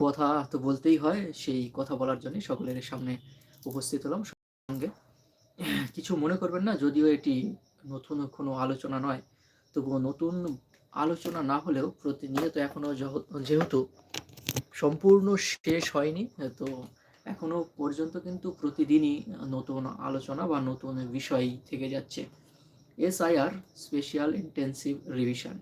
কথা তো বলতেই হয়, সেই কথা বলার জন্য সকলের সামনে উপস্থিত হলাম সঙ্গে। কিছু মনে করবেন না, যদিও এটি নতুন কোনো আলোচনা নয়, তবুও নতুন আলোচনা না হলেও প্রতিনিয়ত এখনও যহ- যেহেতু সম্পূর্ণ শেষ হয়নি, তো এখনও পর্যন্ত কিন্তু প্রতিদিনই নতুন আলোচনা বা নতুন বিষয় থেকে যাচ্ছে। SIR special intensive revision.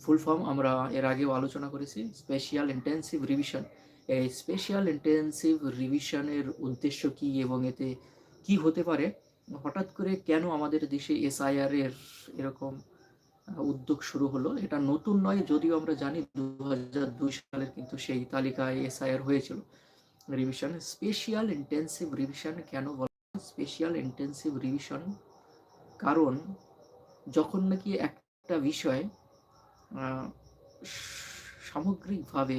Full form আমরা এর আগেও আলোচনা করেছি স্পেশিয়াল ইন্টেন্সিভ রিভিশন এই স্পেশিয়াল ইন্টেন্সিভ রিভিশনের উদ্দেশ্য কি এবং এতে কি হতে পারে? হঠাৎ করে কেন আমাদের দেশে এসআইআর এর এরকম উদ্যোগ শুরু হলো? এটা নতুন নয়, যদিও আমরা জানি দু হাজার দুই সালের কিন্তু সেই তালিকায় এসআইআর হয়েছিল। রিভিশন স্পেশিয়াল ইন্টেন্সিভ রিভিশন কেন বলা স্পেশিয়াল ইন্টেন্সিভ রিভিশন কারণ যখন নাকি একটা বিষয় সামগ্রিকভাবে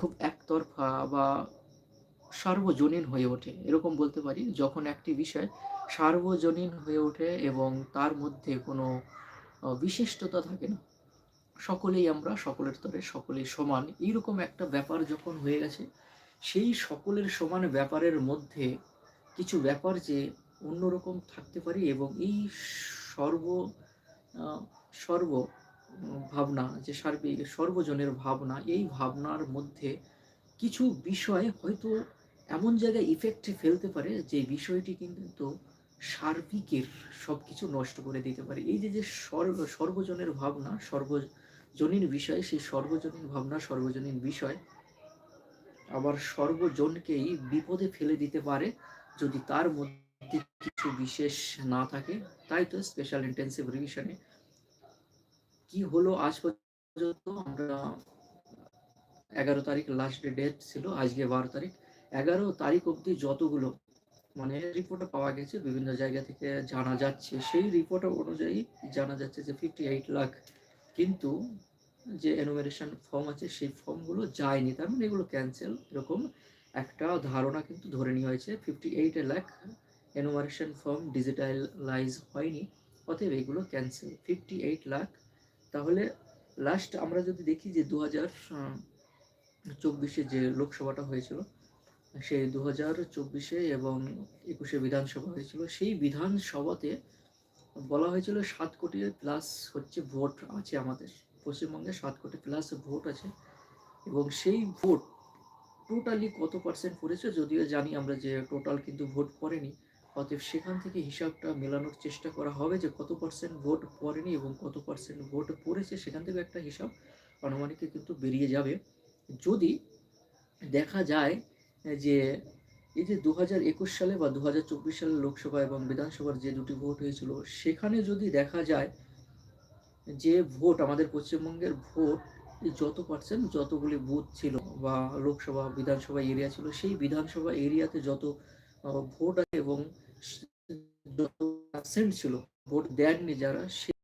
খুব একতরফা বা সার্বজনীন হয়ে ওঠে। এরকম বলতে পারি, যখন একটি বিষয় সার্বজনীন হয়ে ওঠে এবং তার মধ্যে কোনো বিশিষ্টতা থাকে না, সকলেই আমরা, সকলের তরে সকলেই সমান, এইরকম একটা ব্যাপার যখন হয়ে গেছে, সেই সকলের সমান ব্যাপারের মধ্যে কিছু ব্যাপার যে অন্যরকম থাকতে পারে এবং এই সর্ব সর্ব ভাবনা, যে সার্বিক সর্বজনের ভাবনা, এই ভাবনার মধ্যে কিছু বিষয় হয়তো এমন জায়গায় ইফেক্ট ফেলতে পারে, যে বিষয়টি কিন্তু সার্বিকের সব কিছু নষ্ট করে দিতে পারে। এই যে যে সর্ব সর্বজনের ভাবনা, সর্বজনীন বিষয়, সেই সর্বজনীন ভাবনা, সর্বজনীন বিষয় আবার সর্বজনকেই বিপদে ফেলে দিতে পারে। যদি তার মধ্যে কিছু বিশেষ না থাকে, তাই তো স্পেশাল ইন্টেন্সিভ রিভিশনে কি হলো আজ পর্যন্ত? আমরা, এগারো তারিখ লাস্ট ডেট ছিল, আজকে বারো তারিখ। এগারো তারিখ অবধি যতগুলো মানে রিপোর্টে পাওয়া গেছে, বিভিন্ন জায়গা থেকে জানা যাচ্ছে। সেই রিপোর্ট অনুযায়ী জানা যাচ্ছে যে ফিফটি এইট লাখ কিন্তু যে এনুমেরেশন ফর্ম আছে, সেই ফর্মগুলো যায়নি। তার মানে এগুলো ক্যান্সেল এরকম একটা ধারণা কিন্তু ধরে নেওয়া হয়েছে। Fifty eight lakh enumeration form digitalise হয়নি, অতএব এগুলো ক্যান্সেল ফিফটি এইট লাখ তাহলে লাস্ট আমরা যদি দেখি যে দু হাজার চব্বিশে যে লোকসভাটা হয়েছিল, সেই দু হাজার চব্বিশে এবং একুশে বিধানসভা হয়েছিল, সেই বিধানসভাতে বলা হয়েছিল সাত কোটি প্লাস হচ্ছে ভোট আছে আমাদের। পশ্চিমবঙ্গে সাত কোটি প্লাস ভোট আছে এবং সেই ভোট টোটালি কত পার্সেন্ট পড়েছে যদিও জানি আমরা যে টোটাল কিন্তু ভোট পড়েনি অতএব সেখান থেকে হিসাবটা মেলানোর চেষ্টা করা হবে যে কত পার্সেন্ট ভোট পড়েনি এবং কত পার্সেন্ট ভোট পড়েছে, সেখান থেকে একটা হিসাব আনুমানিক কিন্তু বেরিয়ে যাবে। যদি দেখা যায় যে এই যে দু হাজার একুশ সালে বা দু হাজার চব্বিশ সালে লোকসভা এবং বিধানসভার যে দুটি ভোট হয়েছিল, সেখানে যদি দেখা যায় যে ভোট আমাদের পশ্চিমবঙ্গের ভোট যত পার্সেন্ট যতগুলি বুথ ছিল বা লোকসভা, বিধানসভা এরিয়া ছিল, সেই বিধানসভা এরিয়াতে যত ভোট এবং ছিল, ভোট যারা, সেই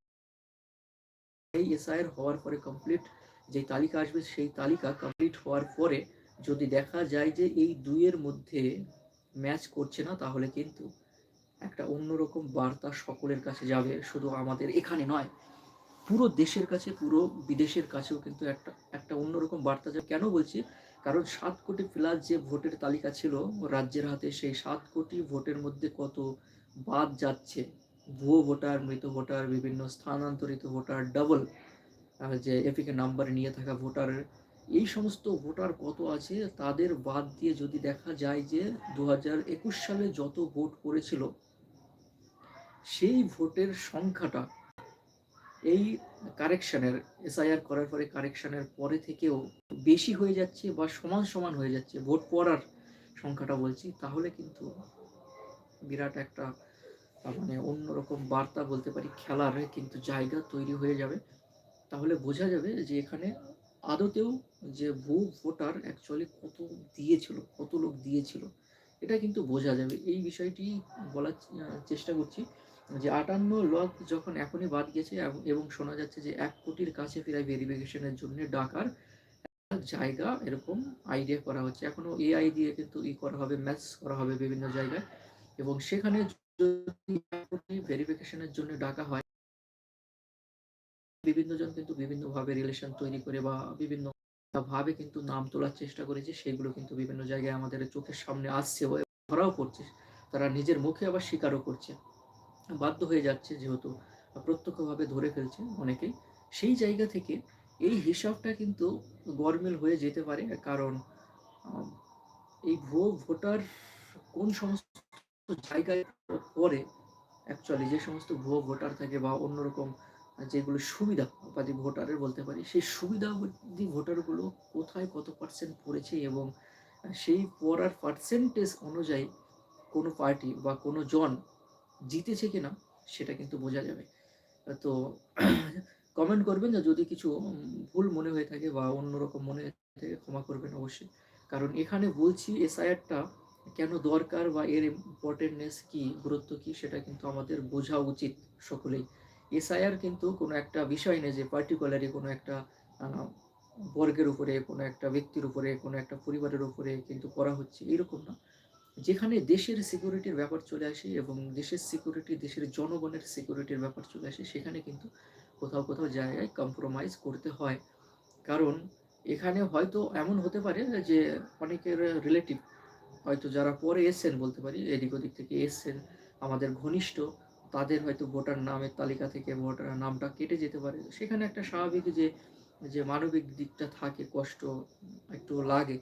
হওয়ার পরে কমপ্লিট যে তালিকা আসবে, সেই তালিকা কমপ্লিট হওয়ার পরে যদি দেখা যায় যে এই দুইয়ের মধ্যে ম্যাচ করছে না, তাহলে কিন্তু একটা অন্যরকম বার্তা সকলের কাছে যাবে, শুধু আমাদের এখানে নয়, পুরো দেশের কাছে, পুরো বিদেশের কাছেও কিন্তু একটা একটা অন্যরকম বার্তা যাবে। কেন বলছি? কারণ সাত কোটি প্লাস যে ভোটের তালিকা ছিল, রাজ্যের হাতে সেই সাত কোটি ভোটের মধ্যে কত বাদ যাচ্ছে? ভুয়ো ভোটার, মৃত ভোটার, বিভিন্ন স্থানান্তরিত ভোটার ডাবল যে এপিকে নাম্বার নিয়ে থাকা ভোটার, এই সমস্ত ভোটার কত আছে? তাদের বাদ দিয়ে যদি দেখা যায় যে দু সালে যত ভোট পড়েছিল সেই ভোটের সংখ্যাটা এই কারেকশনের এসআইআর করার পরে কারেকশনের পরে থেকেও বেশি হয়ে যাচ্ছে বা সমান সমান হয়ে যাচ্ছে ভোট পড়ার সংখ্যাটা বলছি, তাহলে কিন্তু বিরাট একটা মানে অন্যরকম বার্তা বলতে পারি, খেলার কিন্তু জায়গা তৈরি হয়ে যাবে। তাহলে বোঝা যাবে যে এখানে আদতেও যে ভু ভোটার অ্যাকচুয়ালি কত দিয়েছিল, কত লোক দিয়েছিল, এটা কিন্তু বোঝা যাবে। এই বিষয়টি বলার চেষ্টা করছি যে আটান্ন লক যখন এখনই বাদ গেছে এবং- শোনা যাচ্ছে যে এক কোটির কাছে প্রায় ভেরিফিকেশনের জন্য ডাকার জায়গা এরকম আইডিয়া করা হচ্ছে। এখনও এআই দিয়ে কিন্তু ই করা হবে, ম্যাচ করা হবে বিভিন্ন জায়গায়। এবং সেখানে যদি ভেরিফিকেশনের জন্য ডাকা হয় বিভিন্ন জন কিন্তু বিভিন্নভাবে রিলেশন তৈরি করে বা বিভিন্ন ভাবে কিন্তু নাম তোলার চেষ্টা করেছে, সেগুলো কিন্তু বিভিন্ন জায়গায় আমাদের চোখের সামনে আসছে ধরাও পড়ছে। তারা নিজের মুখে আবার স্বীকারও করছে। বাধ্য হয়ে যাচ্ছে যেহেতু প্রত্যক্ষভাবে ধরে ফেলছে অনেকেই। সেই জায়গা থেকে এই হিসাবটা কিন্তু গরমেল হয়ে যেতে পারে, কারণ এই ভুয়ো ভোটার কোন সমস্ত জায়গায় পরে অ্যাকচুয়ালি যে সমস্ত ভুয়ো ভোটার থাকে বা অন্যরকম যেগুলো সুবিধাবাদী ভোটারের বলতে পারি, সেই সুবিধাবাদী ভোটারগুলো কোথায় কত পার্সেন্ট পড়েছে এবং সেই পড়ার পার্সেন্টেজ অনুযায়ী কোনো পার্টি বা কোনো জন জিতেছে কিনা সেটা কিন্তু বোঝা যাবে। তো কমেন্ট করবেন না যদি কিছু ভুল মনে হয়ে থাকে বা অন্যরকম মনে থাকে, ক্ষমা করবেন অবশ্যই। কারণ এখানে বলছি এসআইআরটা কেন দরকার বা এর ইম্পর্টেন্টনেস কি, গুরুত্ব কি, সেটা কিন্তু আমাদের বোঝা উচিত সকলেই। এসআইআর কিন্তু কোনো একটা বিষয় নেই যে পার্টিকুলারলি কোনো একটা বর্গের উপরে, কোনো একটা ব্যক্তির উপরে, কোনো একটা পরিবারের উপরে কিন্তু করা হচ্ছে, এরকম না। যেখানে দেশের সিকিউরিটির ব্যাপার চলে আসে এবং দেশের সিকিউরিটি দেশের জনগণের সিকিউরিটির ব্যাপার চলে আসে, সেখানে কিন্তু কোথাও কোথাও জায়গায় কম্প্রোমাইজ করতে হয়। কারণ এখানে হয়তো এমন হতে পারে যে অনেকের রিলেটিভ হয়তো যারা পরে এসছেন বলতে পারি, এদিক ওদিক থেকে এসছেন, আমাদের ঘনিষ্ঠ, তাদের হয়তো ভোটার নামের তালিকা থেকে ভোটার নামটা কেটে যেতে পারে। সেখানে একটা স্বাভাবিক যে যে মানবিক দিকটা থাকে, কষ্ট একটু লাগে।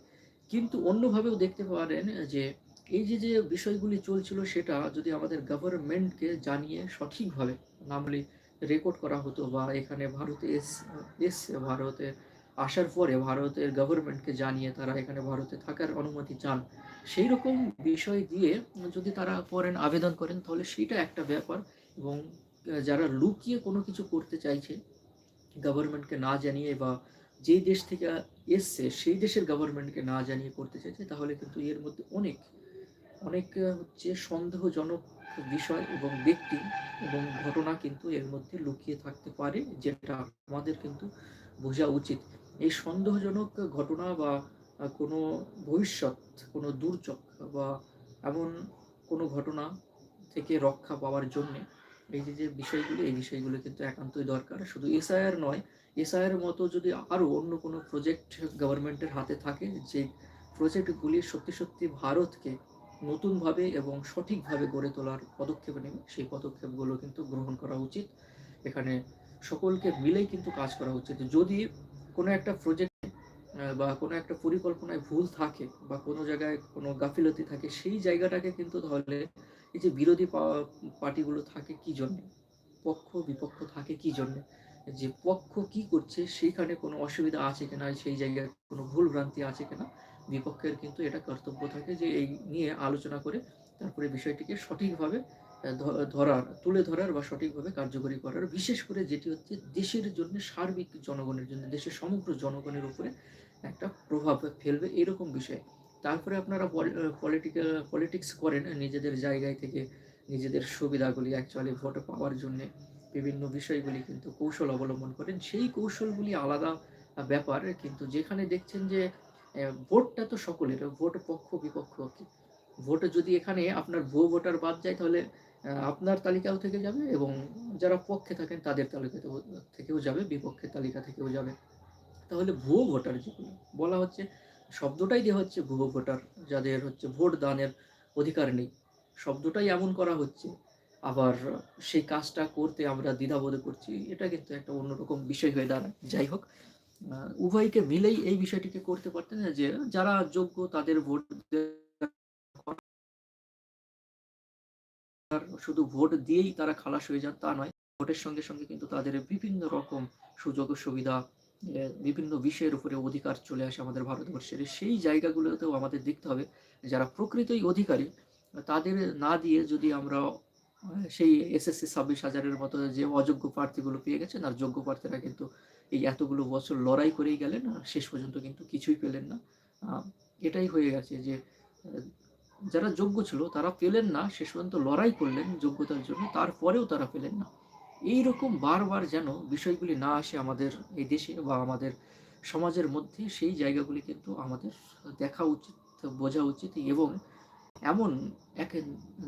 কিন্তু অন্যভাবেও দেখতে পারেন যে এই যে যে বিষয়গুলি চলছিল সেটা যদি আমাদের গভর্নমেন্টকে জানিয়ে সঠিকভাবে নামলি রেকর্ড করা হতো বা এখানে ভারতে এস এসছে ভারতে আসার পরে ভারতের গভর্নমেন্টকে জানিয়ে তারা এখানে ভারতে থাকার অনুমতি চান, সেই রকম বিষয় দিয়ে যদি তারা করেন, আবেদন করেন, তাহলে সেটা একটা ব্যাপার এবং যারা লুকিয়ে কোনো কিছু করতে চাইছে গভর্নমেন্টকে না জানিয়ে বা যেই দেশ থেকে এসছে, সেই দেশের গভর্নমেন্টকে না জানিয়ে করতে চাইছে, তাহলে কিন্তু এর মধ্যে অনেক অনেক হচ্ছে সন্দেহজনক বিষয় এবং ব্যক্তি এবং ঘটনা কিন্তু এর মধ্যে লুকিয়ে থাকতে পারে, যেটা আমাদের কিন্তু বোঝা উচিত। এই সন্দেহজনক ঘটনা বা কোনো ভবিষ্যৎ, কোনো দুর্যোগ বা এমন কোনো ঘটনা থেকে রক্ষা পাওয়ার জন্যে এই যে যে বিষয়গুলো, এই বিষয়গুলো কিন্তু একান্তই দরকার। শুধু এসআইআর নয়, এসআইআর মতো যদি আরও অন্য কোনো প্রজেক্ট গভর্নমেন্টের হাতে থাকে, যে প্রজেক্টগুলি সত্যি সত্যি ভারতকে নতুনভাবে এবং সঠিকভাবে গড়ে তোলার পদক্ষেপ নেবে। সেই পদক্ষেপগুলো কিন্তু গ্রহণ করা উচিত। এখানে সকলকে মিলেই কিন্তু কাজ করা উচিত। যদি কোনো একটা প্রজেক্ট বা কোনো একটা পরিকল্পনায় ভুল থাকে বা কোনো জায়গায় কোনো গাফিলতি থাকে, সেই জায়গাটাকে কিন্তু তাহলে এই যে বিরোধী পার্টিগুলো থাকে কি জন্য? পক্ষ, বিপক্ষ থাকে কি জন্য? যে পক্ষ কি করছে, সেইখানে কোনো অসুবিধা আছে কিনা? সেই জায়গায় কোনো ভুল ভ্রান্তি আছে কিনা? বিপক্ষের কিন্তু এটা কর্তব্য থাকে যে এই নিয়ে আলোচনা করে তারপরে বিষয়টিকে সঠিকভাবে ধরার, তুলে ধরার বা সঠিকভাবে কার্যকরী করার, বিশেষ করে যেটি হচ্ছে দেশের জন্য সার্বিক জনগণের জন্য, দেশের সমগ্র জনগণের উপরে একটা প্রভাব ফেলবে এরকম বিষয়। তারপরে আপনারা পলিটিক্যাল পলিটিক্স করেন, নিজেদের জায়গায় থেকে নিজেদের সুবিধাগুলি অ্যাকচুয়ালি ভোট পাওয়ার জন্য বিভিন্ন বিষয়গুলি কিন্তু কৌশল অবলম্বন করেন। সেই কৌশলগুলি আলাদা ব্যাপার, কিন্তু যেখানে দেখছেন যে ভোটটা তো সকলের ভোট পক্ষ, বিপক্ষ ভোট যদি এখানে আপনার ভুয়ো ভোটার বাদ যায়, তাহলে আপনার তালিকাও থেকে যাবে এবং যারা পক্ষে থাকেন, তাদের তালিকা থেকেও যাবে, বিপক্ষের তালিকা থেকেও যাবে। তাহলে ভুয়ো ভোটার যেগুলো, বলা হচ্ছে, শব্দটাই দেওয়া হচ্ছে ভুয়ো ভোটার, যাদের হচ্ছে ভোট দানের অধিকার নেই। শব্দটাই এমন করা হচ্ছে, আবার সেই কাজটা করতে আমরা দ্বিধাবোধ করছি, এটা কিন্তু একটা অন্যরকম বিষয় হয়ে দাঁড়ায়। যাই হোক উভয়কে মিলেই এই বিষয়টিকে করতে পারতেন যে যারা যোগ্য তাদের ভোট শুধু ভোট দিয়েই তারা খালাস হয়ে যান, তা নয়, ভোটের সঙ্গে সঙ্গে কিন্তু তাদের বিভিন্ন রকম সুযোগ সুবিধা বিভিন্ন বিষয়ের উপরে অধিকার চলে আসে আমাদের ভারতবর্ষের। সেই জায়গাগুলোতেও আমাদের দেখতে হবে, যারা প্রকৃতই অধিকারী, তাদের না দিয়ে যদি আমরা সেই এসএসসি ছাব্বিশ হাজারের মতো যে অযোগ্য প্রার্থীগুলো পেয়ে গেছেন, আর যোগ্য প্রার্থীরা কিন্তু এই এতগুলো বছর লড়াই করেই গেলেন শেষ পর্যন্ত কিন্তু কিছুই পেলেন না। এটাই হয়ে গেছে যে যারা যোগ্য ছিল তারা পেলেন না, শেষ পর্যন্ত লড়াই করলেন যোগ্যতার জন্য, তারপরেও তারা পেলেন না। এই রকম বারবার যেন বিষয়গুলি না আসে আমাদের এই দেশে বা আমাদের সমাজের মধ্যে, সেই জায়গাগুলি কিন্তু আমাদের দেখা উচিত, বোঝা উচিত এবং এমন এক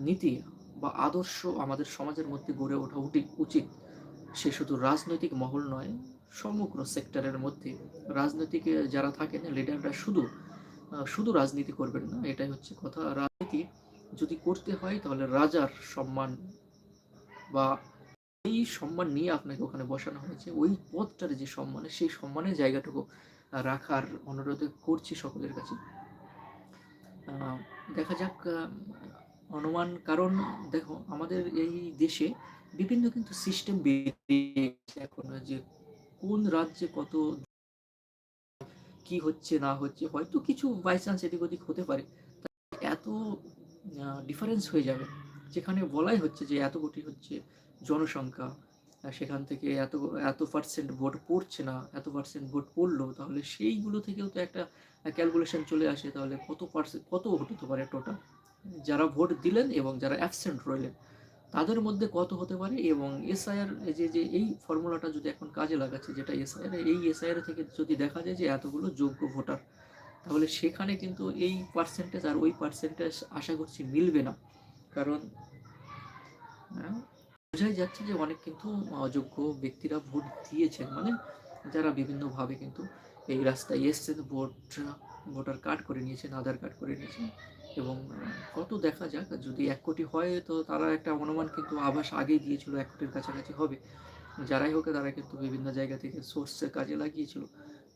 নীতি বা আদর্শ আমাদের সমাজের মধ্যে গড়ে ওঠা উচিত। সে শুধু রাজনৈতিক মহল নয় সমগ্র সেক্টরের মধ্যে রাজনৈতিক যারা থাকেন লিডাররা শুধু শুধু রাজনীতি করবেন না, এটাই হচ্ছে কথা। রাজনীতি যদি করতে হয়, তাহলে রাজার সম্মান বা এই সম্মান নিয়ে আপনাকে ওখানে বসানো হয়েছে। ওই পদটার যে সম্মান, সেই সম্মানের জায়গাটুকু রাখার অনুরোধ করছি সকলের কাছে। দেখা যাক অনুমান, কারণ দেখো, আমাদের এই দেশে বিভিন্ন কিন্তু সিস্টেম এখন, যে কোন রাজ্যে কত কি হচ্ছে, না হচ্ছে, হয়তো কিছু বাই চান্স এদিক ওদিক হতে পারে। এত ডিফারেন্স হয়ে যাবে। যেখানে বলাই হচ্ছে যে এত কোটি হচ্ছে জনসংখ্যা সেখান থেকে এত এত পার্সেন্ট ভোট পড়ছে না, এত পার্সেন্ট ভোট পড়ল, তাহলে সেইগুলো থেকেও তো একটা ক্যালকুলেশন চলে আসে, তাহলে কত পার্সেন্ট কত ভোট হতে পারে টোটাল যারা ভোট দিলেন এবং যারা অ্যাবসেন্ট রইলেন তাদের মধ্যে কত হতে পারে এবং এসআইআর যে যে এই ফর্মুলাটা যদি এখন কাজে লাগাচ্ছে যেটা এসআইআর এই এসআইআর থেকে যদি দেখা যায় যে এতগুলো যোগ্য ভোটার তাহলে সেখানে কিন্তু এই পার্সেন্টেজ আর ওই পার্সেন্টেজ আশা করছি মিলবে না। কারণ হ্যাঁ, বোঝাই যাচ্ছে যে অনেক কিন্তু অযোগ্য ব্যক্তিরা ভোট দিয়েছেন। মানে যারা বিভিন্নভাবে কিন্তু এই রাস্তায় এসছেন ভোট ভোটার কার্ড করে নিয়েছেন, আধার কার্ড করে নিয়েছেন এবং কত দেখা যাক, যদি এক কোটি হয় তো তারা একটা অনুমান কিন্তু আভাস আগেই দিয়েছিল, এক কোটির কাছাকাছি হবে। যারাই হোক, তারা কিন্তু বিভিন্ন জায়গা থেকে সোর্সের কাজে লাগিয়েছিল।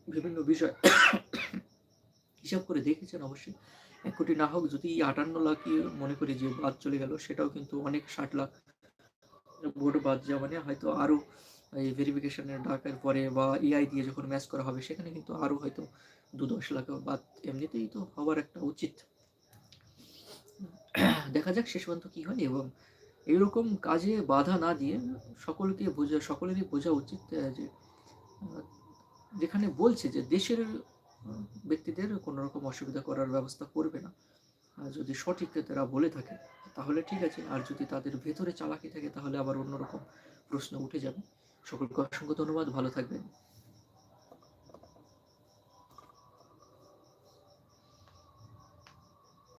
বিভিন্ন বিষয় হিসাব করে দেখেছেন অবশ্যই। এক কোটি না হোক, যদি আটান্ন লাখই মনে করি যে বাদ চলে গেল, সেটাও কিন্তু অনেক ষাট লাখ ভোট বাদ যাওয়া মানে হয়তো আরও এই ভেরিফিকেশনের ডাকের পরে বা এআই দিয়ে যখন ম্যাচ করা হবে, সেখানে কিন্তু আরও হয়তো দু দশ লাখ বাদ এমনিতেই তো হওয়ার একটা উচিত। দেখা যাক শেষ পর্যন্ত কী হয় এবং এইরকম কাজে বাধা না দিয়ে সকলকে বোঝা, সকলেরই বোঝা উচিত যে যেখানে বলছে যে দেশের ব্যক্তিদের কোনো রকম অসুবিধা করার ব্যবস্থা করবে না। আর যদি সঠিক তারা বলে থাকে, তাহলে ঠিক আছে। আর যদি তাদের ভেতরে চালাকি থাকে, তাহলে আবার অন্যরকম প্রশ্ন উঠে যাবে। সকলকে অসংখ্য ধন্যবাদ। ভালো থাকবেন।